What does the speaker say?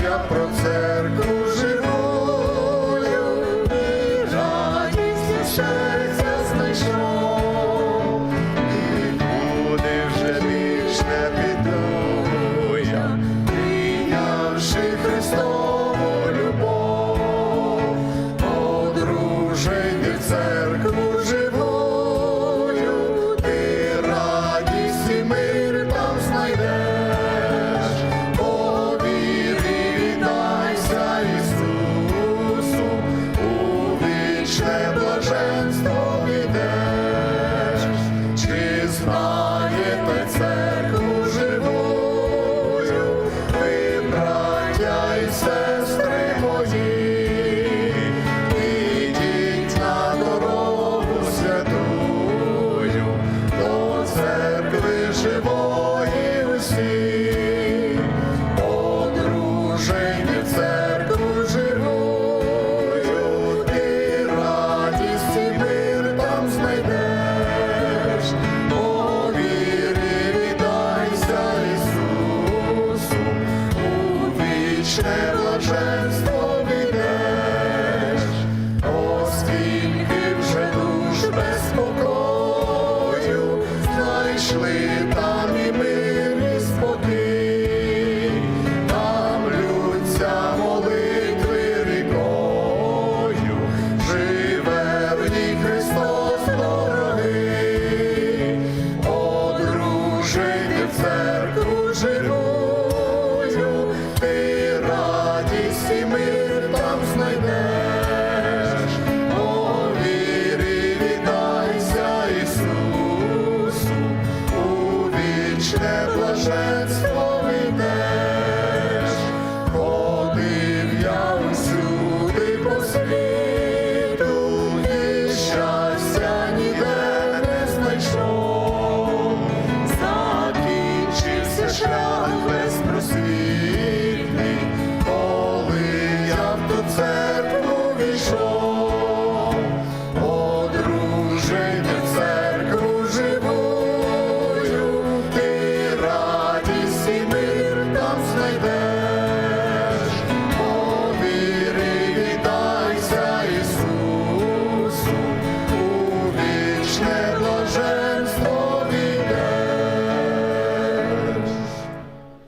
я про церкву живую, і радість і буде вже більш не прийнявши Христову любов, одружений в церкві. вічне блаженство відеш, оскільки вже душ без спокою знайшли та.